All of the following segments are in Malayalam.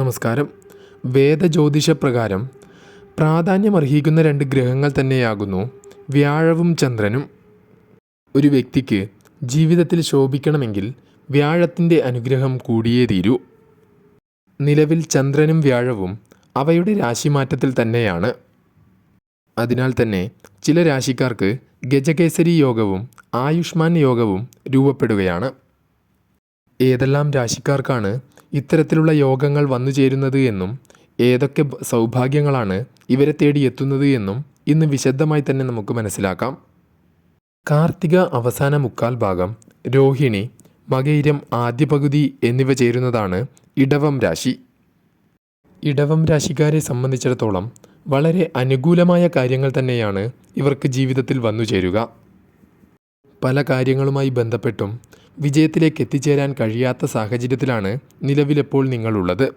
നമസ്കാരം. വേദജ്യോതിഷപ്രകാരം പ്രാധാന്യമർഹിക്കുന്ന രണ്ട് ഗ്രഹങ്ങൾ തന്നെയാകുന്നു വ്യാഴവും ചന്ദ്രനും. ഒരു വ്യക്തിക്ക് ജീവിതത്തിൽ ശോഭിക്കണമെങ്കിൽ വ്യാഴത്തിന്റെ അനുഗ്രഹം കൂടിയേ തീരൂ. നിലവിൽ ചന്ദ്രനും വ്യാഴവും അവയുടെ രാശിമാറ്റത്തിൽ തന്നെയാണ്. അതിനാൽ തന്നെ ചില രാശിക്കാർക്ക് ഗജകേസരി യോഗവും ആയുഷ്മാൻ യോഗവും രൂപപ്പെടുകയാണ്. ഏതെല്ലാം രാശിക്കാർക്കാണ് ഇത്തരത്തിലുള്ള യോഗങ്ങൾ വന്നു ചേരുന്നത് എന്നും ഏതൊക്കെ സൗഭാഗ്യങ്ങളാണ് ഇവരെ തേടി എത്തുന്നത് എന്നും ഇന്ന് വിശദമായി തന്നെ നമുക്ക് മനസ്സിലാക്കാം. കാർത്തിക അവസാന മുക്കാൽ ഭാഗം രോഹിണി മകയിരം ആദ്യ പകുതി എന്നിവ ചേരുന്നതാണ് ഇടവം രാശി. ഇടവം രാശിക്കാരെ സംബന്ധിച്ചിടത്തോളം വളരെ അനുകൂലമായ കാര്യങ്ങൾ തന്നെയാണ് ഇവർക്ക് ജീവിതത്തിൽ വന്നു ചേരുക. പല കാര്യങ്ങളുമായി ബന്ധപ്പെട്ടും വിജയത്തിലേക്ക് എത്തിച്ചേരാൻ കഴിയാത്ത സാഹചര്യത്തിലാണ് നിലവിലെപ്പോൾ നിങ്ങളുള്ളത്.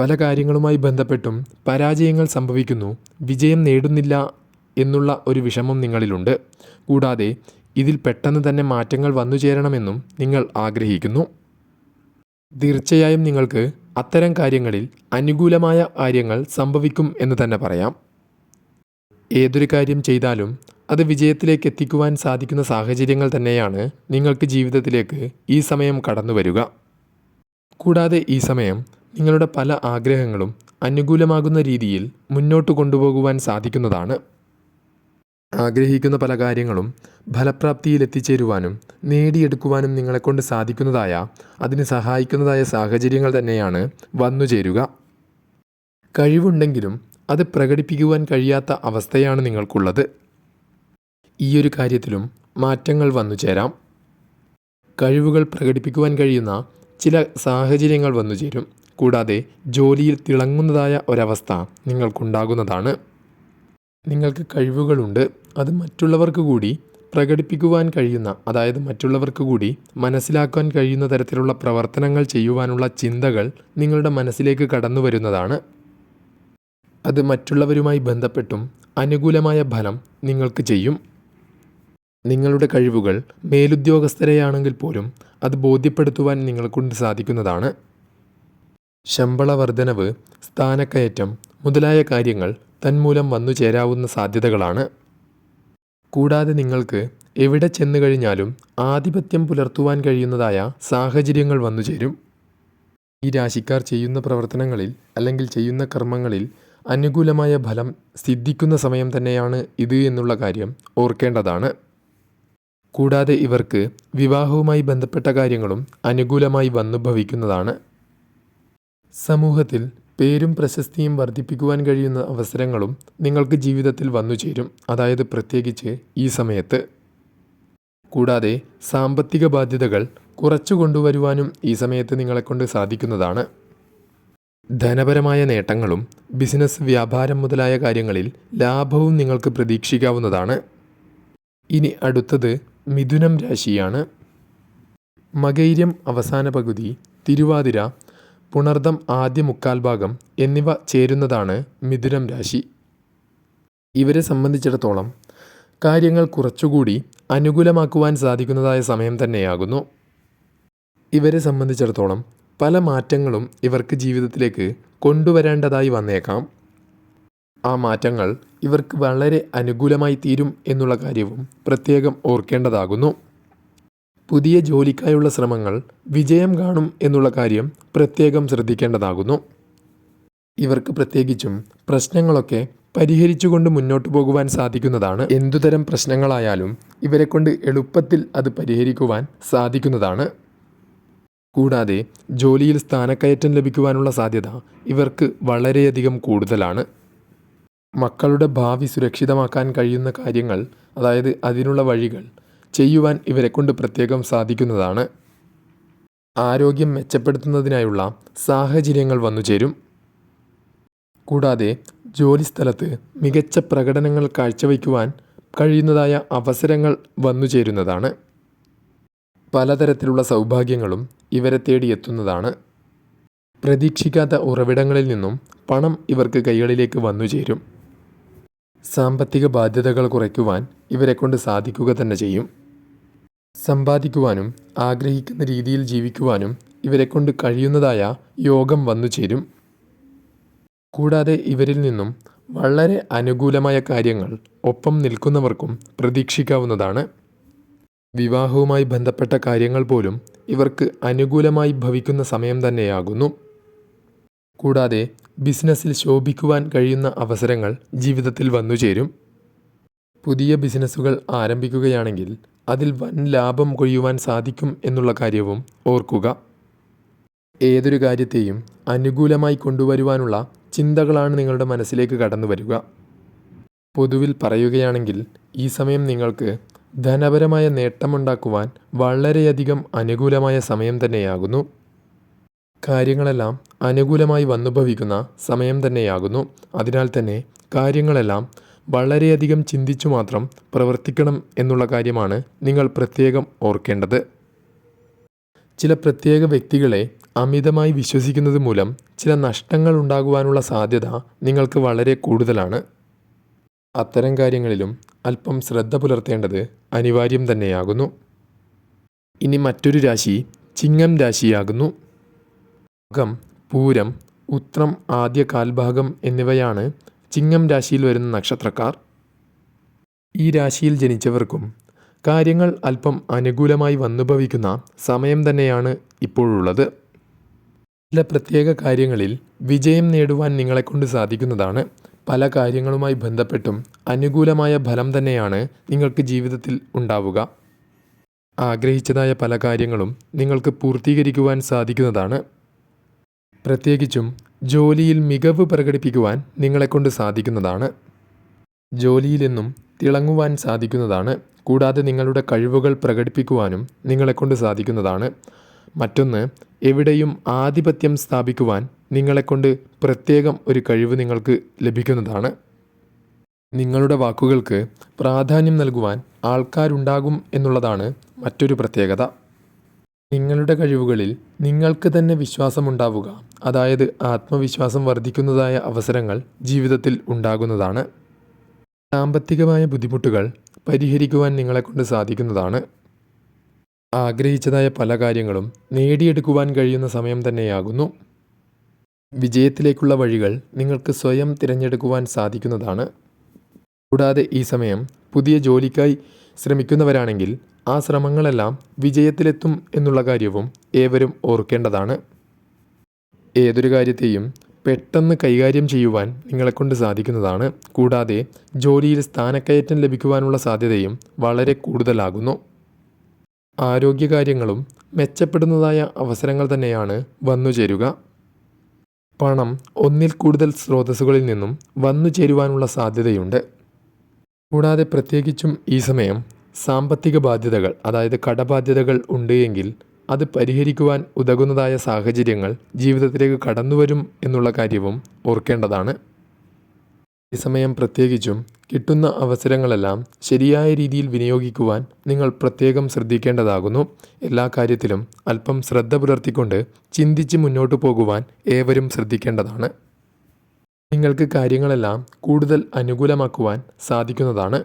പല കാര്യങ്ങളുമായി ബന്ധപ്പെട്ടും പരാജയങ്ങൾ സംഭവിക്കുന്നു. വിജയം നേടുന്നില്ല എന്നുള്ള ഒരു വിഷമം നിങ്ങളിലുണ്ട്. കൂടാതെ ഇതിൽ പെട്ടെന്ന് തന്നെ മാറ്റങ്ങൾ വന്നു ചേരണമെന്നും നിങ്ങൾ ആഗ്രഹിക്കുന്നു. തീർച്ചയായും നിങ്ങൾക്ക് അത്തരം കാര്യങ്ങളിൽ അനുകൂലമായ കാര്യങ്ങൾ സംഭവിക്കും എന്ന് തന്നെ പറയാം. ഏതൊരു കാര്യം ചെയ്താലും അത് വിജയത്തിലേക്ക് എത്തിക്കുവാൻ സാധിക്കുന്ന സാഹചര്യങ്ങൾ തന്നെയാണ് നിങ്ങൾക്ക് ജീവിതത്തിലേക്ക് ഈ സമയം കടന്നു വരിക. കൂടാതെ ഈ സമയം നിങ്ങളുടെ പല ആഗ്രഹങ്ങളും അനുകൂലമാകുന്ന രീതിയിൽ മുന്നോട്ട് കൊണ്ടുപോകുവാൻ സാധിക്കുന്നതാണ്. ആഗ്രഹിക്കുന്ന പല കാര്യങ്ങളും ഫലപ്രാപ്തിയിൽ എത്തിച്ചേരുവാനും നേടിയെടുക്കുവാനും നിങ്ങളെക്കൊണ്ട് സാധിക്കുന്നതായ അതിന് സഹായിക്കുന്നതായ സാഹചര്യങ്ങൾ തന്നെയാണ് വന്നു ചേരുക. കഴിവുണ്ടെങ്കിലും അത് പ്രകടിപ്പിക്കുവാൻ കഴിയാത്ത അവസ്ഥയാണ് നിങ്ങൾക്കുള്ളത്. ഈ ഒരു കാര്യത്തിലും മാറ്റങ്ങൾ വന്നു ചേരാം. കഴിവുകൾ പ്രകടിപ്പിക്കുവാൻ കഴിയുന്ന ചില സാഹചര്യങ്ങൾ വന്നു ചേരും. കൂടാതെ ജോലിയിൽ തിളങ്ങുന്നതായ ഒരവസ്ഥ നിങ്ങൾക്കുണ്ടാകുന്നതാണ്. നിങ്ങൾക്ക് കഴിവുകളുണ്ട്. അത് മറ്റുള്ളവർക്ക് കൂടി പ്രകടിപ്പിക്കുവാൻ കഴിയുന്ന അതായത് മറ്റുള്ളവർക്ക് കൂടി മനസ്സിലാക്കാൻ കഴിയുന്ന തരത്തിലുള്ള പ്രവർത്തനങ്ങൾ ചെയ്യുവാനുള്ള ചിന്തകൾ നിങ്ങളുടെ മനസ്സിലേക്ക് കടന്നു വരുന്നതാണ്. അത് മറ്റുള്ളവരുമായി ബന്ധപ്പെട്ടും അനുകൂലമായ ഫലം നിങ്ങൾക്ക് ചെയ്യും. നിങ്ങളുടെ കഴിവുകൾ മേലുദ്യോഗസ്ഥരെയാണെങ്കിൽ പോലും അത് ബോധ്യപ്പെടുത്തുവാൻ നിങ്ങളെക്കൊണ്ട് സാധിക്കുന്നതാണ്. ശമ്പള വർധനവ് സ്ഥാനക്കയറ്റം മുതലായ കാര്യങ്ങൾ തന്മൂലം വന്നു ചേരാവുന്ന സാധ്യതകളാണ്. കൂടാതെ നിങ്ങൾക്ക് എവിടെ ചെന്നു കഴിഞ്ഞാലും ആധിപത്യം പുലർത്തുവാൻ കഴിയുന്നതായ സാഹചര്യങ്ങൾ വന്നു ചേരും. ഈ രാശിക്കാർ ചെയ്യുന്ന പ്രവർത്തനങ്ങളിൽ അല്ലെങ്കിൽ ചെയ്യുന്ന കർമ്മങ്ങളിൽ അനുകൂലമായ ഫലം സിദ്ധിക്കുന്ന സമയം തന്നെയാണ് ഇത് എന്നുള്ള കാര്യം ഓർക്കേണ്ടതാണ്. കൂടാതെ ഇവർക്ക് വിവാഹവുമായി ബന്ധപ്പെട്ട കാര്യങ്ങളും അനുകൂലമായി വന്നു ഭവിക്കുന്നതാണ്. സമൂഹത്തിൽ പേരും പ്രശസ്തിയും വർദ്ധിപ്പിക്കുവാൻ കഴിയുന്ന അവസരങ്ങളും നിങ്ങൾക്ക് ജീവിതത്തിൽ വന്നു ചേരും. അതായത് പ്രത്യേകിച്ച് ഈ സമയത്ത്. കൂടാതെ സാമ്പത്തിക ബാധ്യതകൾ കുറച്ചു കൊണ്ടുവരുവാനും ഈ സമയത്ത് നിങ്ങളെക്കൊണ്ട് സാധിക്കുന്നതാണ്. ധനപരമായ നേട്ടങ്ങളും ബിസിനസ് വ്യാപാരം മുതലായ കാര്യങ്ങളിൽ ലാഭവും നിങ്ങൾക്ക് പ്രതീക്ഷിക്കാവുന്നതാണ്. ഇനി അടുത്തത് മിഥുനം രാശിയാണ്. മകൈര്യം അവസാന പകുതി തിരുവാതിര പുണർദം ആദ്യ മുക്കാൽ ഭാഗം എന്നിവ ചേരുന്നതാണ് മിഥുനം രാശി. ഇവരെ സംബന്ധിച്ചിടത്തോളം കാര്യങ്ങൾ കുറച്ചുകൂടി അനുകൂലമാക്കുവാൻ സാധിക്കുന്നതായ സമയം തന്നെയാകുന്നു. ഇവരെ സംബന്ധിച്ചിടത്തോളം പല മാറ്റങ്ങളും ഇവർക്ക് ജീവിതത്തിലേക്ക് കൊണ്ടുവരേണ്ടതായി വന്നേക്കാം. ആ മാറ്റങ്ങൾ ഇവർക്ക് വളരെ അനുകൂലമായി തീരും എന്നുള്ള കാര്യവും പ്രത്യേകം ഓർക്കേണ്ടതാകുന്നു. പുതിയ ജോലിക്കായുള്ള ശ്രമങ്ങൾ വിജയം കാണും എന്നുള്ള കാര്യം പ്രത്യേകം ശ്രദ്ധിക്കേണ്ടതാകുന്നു. ഇവർക്ക് പ്രത്യേകിച്ചും പ്രശ്നങ്ങളൊക്കെ പരിഹരിച്ചുകൊണ്ട് മുന്നോട്ട് പോകുവാൻ സാധിക്കുന്നതാണ്. എന്തുതരം പ്രശ്നങ്ങളായാലും ഇവരെ കൊണ്ട് എളുപ്പത്തിൽ അത് പരിഹരിക്കുവാൻ സാധിക്കുന്നതാണ്. കൂടാതെ ജോലിയിൽ സ്ഥാനക്കയറ്റം ലഭിക്കുവാനുള്ള സാധ്യത ഇവർക്ക് വളരെയധികം കൂടുതലാണ്. മക്കളുടെ ഭാവി സുരക്ഷിതമാക്കാൻ കഴിയുന്ന കാര്യങ്ങൾ അതായത് അതിനുള്ള വഴികൾ ചെയ്യുവാൻ ഇവരെ കൊണ്ട് പ്രത്യേകം സാധിക്കുന്നതാണ്. ആരോഗ്യം മെച്ചപ്പെടുത്തുന്നതിനായുള്ള സാഹചര്യങ്ങൾ വന്നു ചേരും. കൂടാതെ ജോലിസ്ഥലത്ത് മികച്ച പ്രകടനങ്ങൾ കാഴ്ചവയ്ക്കുവാൻ കഴിയുന്നതായ അവസരങ്ങൾ വന്നു ചേരുന്നതാണ്. പലതരത്തിലുള്ള സൗഭാഗ്യങ്ങളും ഇവരെ തേടിയെത്തുന്നതാണ്. പ്രതീക്ഷിക്കാത്ത ഉറവിടങ്ങളിൽ നിന്നും പണം ഇവർക്ക് കൈകളിലേക്ക് വന്നു ചേരും. സാമ്പത്തിക ബാധ്യതകൾ കുറയ്ക്കുവാൻ ഇവരെ കൊണ്ട് സാധിക്കുക തന്നെ ചെയ്യും. സമ്പാദിക്കുവാനും ആഗ്രഹിക്കുന്ന രീതിയിൽ ജീവിക്കുവാനും ഇവരെക്കൊണ്ട് കഴിയുന്നതായ യോഗം വന്നു ചേരും. കൂടാതെ ഇവരിൽ നിന്നും വളരെ അനുകൂലമായ കാര്യങ്ങൾ ഒപ്പം നിൽക്കുന്നവർക്കും പ്രതീക്ഷിക്കാവുന്നതാണ്. വിവാഹവുമായി ബന്ധപ്പെട്ട കാര്യങ്ങൾ പോലും ഇവർക്ക് അനുകൂലമായി ഭവിക്കുന്ന സമയം തന്നെയാകുന്നു. കൂടാതെ ബിസിനസ്സിൽ ശോഭിക്കുവാൻ കഴിയുന്ന അവസരങ്ങൾ ജീവിതത്തിൽ വന്നുചേരും. പുതിയ ബിസിനസ്സുകൾ ആരംഭിക്കുകയാണെങ്കിൽ അതിൽ വൻ ലാഭം കൊയ്യുവാൻ സാധിക്കും എന്നുള്ള കാര്യവും ഓർക്കുക. ഏതൊരു കാര്യത്തെയും അനുകൂലമായി കൊണ്ടുവരുവാനുള്ള ചിന്തകളാണ് നിങ്ങളുടെ മനസ്സിലേക്ക് കടന്നു വരിക പൊതുവിൽ പറയുകയാണെങ്കിൽ ഈ സമയം നിങ്ങൾക്ക് ധനപരമായ നേട്ടമുണ്ടാക്കുവാൻ വളരെയധികം അനുകൂലമായ സമയം തന്നെയാകുന്നു. കാര്യങ്ങളെല്ലാം അനുകൂലമായി വന്നുഭവിക്കുന്ന സമയം തന്നെയാകുന്നു. അതിനാൽ തന്നെ കാര്യങ്ങളെല്ലാം വളരെയധികം ചിന്തിച്ചു മാത്രം പ്രവർത്തിക്കണം എന്നുള്ള കാര്യമാണ് നിങ്ങൾ പ്രത്യേകം ഓർക്കേണ്ടത്. ചില പ്രത്യേക വ്യക്തികളെ അമിതമായി വിശ്വസിക്കുന്നത് മൂലം ചില നഷ്ടങ്ങൾ ഉണ്ടാകുവാനുള്ള സാധ്യത നിങ്ങൾക്ക് വളരെ കൂടുതലാണ്. അത്തരം കാര്യങ്ങളിലും അല്പം ശ്രദ്ധ പുലർത്തേണ്ടത് അനിവാര്യം തന്നെയാകുന്നു. ഇനി മറ്റൊരു രാശി ചിങ്ങം രാശിയാകുന്നു. മകം പൂരം ഉത്രം ആദ്യ കാൽഭാഗം എന്നിവയാണ് ചിങ്ങം രാശിയിൽ വരുന്ന നക്ഷത്രക്കാർ. ഈ രാശിയിൽ ജനിച്ചവർക്കും കാര്യങ്ങൾ അല്പം അനുകൂലമായി വന്നുഭവിക്കുന്ന സമയം തന്നെയാണ് ഇപ്പോഴുള്ളത്. ചില പ്രത്യേക കാര്യങ്ങളിൽ വിജയം നേടുവാൻ നിങ്ങളെക്കൊണ്ട് സാധിക്കുന്നതാണ്. പല കാര്യങ്ങളുമായി ബന്ധപ്പെട്ടും അനുകൂലമായ ഫലം തന്നെയാണ് നിങ്ങൾക്ക് ജീവിതത്തിൽ ഉണ്ടാവുക. ആഗ്രഹിച്ചതായ പല കാര്യങ്ങളും നിങ്ങൾക്ക് പൂർത്തീകരിക്കുവാൻ സാധിക്കുന്നതാണ്. പ്രത്യേകിച്ചും ജോലിയിൽ മികവ് പ്രകടിപ്പിക്കുവാൻ നിങ്ങളെക്കൊണ്ട് സാധിക്കുന്നതാണ്. ജോലിയിലെന്നും തിളങ്ങുവാൻ സാധിക്കുന്നതാണ്. കൂടാതെ നിങ്ങളുടെ കഴിവുകൾ പ്രകടിപ്പിക്കുവാനും നിങ്ങളെക്കൊണ്ട് സാധിക്കുന്നതാണ്. മറ്റൊന്ന് എവിടെയും ആധിപത്യം സ്ഥാപിക്കുവാൻ നിങ്ങളെക്കൊണ്ട് പ്രത്യേകം ഒരു കഴിവ് നിങ്ങൾക്ക് ലഭിക്കുന്നതാണ്. നിങ്ങളുടെ വാക്കുകൾക്ക് പ്രാധാന്യം നൽകുവാൻ ആൾക്കാരുണ്ടാകും എന്നുള്ളതാണ് മറ്റൊരു പ്രത്യേകത. നിങ്ങളുടെ കഴിവുകളിൽ നിങ്ങൾക്ക് തന്നെ വിശ്വാസമുണ്ടാവുക. അതായത് ആത്മവിശ്വാസം വർദ്ധിക്കുന്നതായ അവസരങ്ങൾ ജീവിതത്തിൽ ഉണ്ടാകുന്നതാണ്. സാമ്പത്തികമായ ബുദ്ധിമുട്ടുകൾ പരിഹരിക്കുവാൻ നിങ്ങളെക്കൊണ്ട് സാധിക്കുന്നതാണ്. ആഗ്രഹിച്ചതായ പല കാര്യങ്ങളും നേടിയെടുക്കുവാൻ കഴിയുന്ന സമയം തന്നെയാകുന്നു. വിജയത്തിലേക്കുള്ള വഴികൾ നിങ്ങൾക്ക് സ്വയം തിരഞ്ഞെടുക്കുവാൻ സാധിക്കുന്നതാണ്. കൂടാതെ ഈ സമയം പുതിയ ജോലിക്കായി ശ്രമിക്കുന്നവരാണെങ്കിൽ ആ ശ്രമങ്ങളെല്ലാം വിജയത്തിലെത്തും എന്നുള്ള കാര്യവും ഏവരും ഓർക്കേണ്ടതാണ്. ഏതൊരു കാര്യത്തെയും പെട്ടെന്ന് കൈകാര്യം ചെയ്യുവാൻ നിങ്ങളെക്കൊണ്ട് സാധിക്കുന്നതാണ്. കൂടാതെ ജോലിയിൽ സ്ഥാനക്കയറ്റം ലഭിക്കുവാനുള്ള സാധ്യതയും വളരെ കൂടുതലാകുന്നു. ആരോഗ്യകാര്യങ്ങളും മെച്ചപ്പെടുന്നതായ അവസരങ്ങൾ തന്നെയാണ് വന്നു ചേരുക. പണം ഒന്നിൽ കൂടുതൽ സ്രോതസ്സുകളിൽ നിന്നും വന്നു ചേരുവാനുള്ള സാധ്യതയുണ്ട്. കൂടാതെ പ്രത്യേകിച്ചും ഈ സമയം സാമ്പത്തിക ബാധ്യതകൾ അതായത് കടബാധ്യതകൾ ഉണ്ട് എങ്കിൽ അത് പരിഹരിക്കുവാൻ ഉതകുന്നതായ സാഹചര്യങ്ങൾ ജീവിതത്തിലേക്ക് കടന്നുവരും എന്നുള്ള കാര്യവും ഓർക്കേണ്ടതാണ്. ഈ സമയം പ്രത്യേകിച്ചും കിട്ടുന്ന അവസരങ്ങളെല്ലാം ശരിയായ രീതിയിൽ വിനിയോഗിക്കുവാൻ നിങ്ങൾ പ്രത്യേകം ശ്രദ്ധിക്കേണ്ടതാകുന്നു. എല്ലാ കാര്യത്തിലും അല്പം ശ്രദ്ധ പുലർത്തിക്കൊണ്ട് ചിന്തിച്ച് മുന്നോട്ടു പോകുവാൻ ഏവരും ശ്രദ്ധിക്കേണ്ടതാണ്. നിങ്ങൾക്ക് കാര്യങ്ങളെല്ലാം കൂടുതൽ അനുകൂലമാക്കുവാൻ സാധിക്കുന്നതാണ്.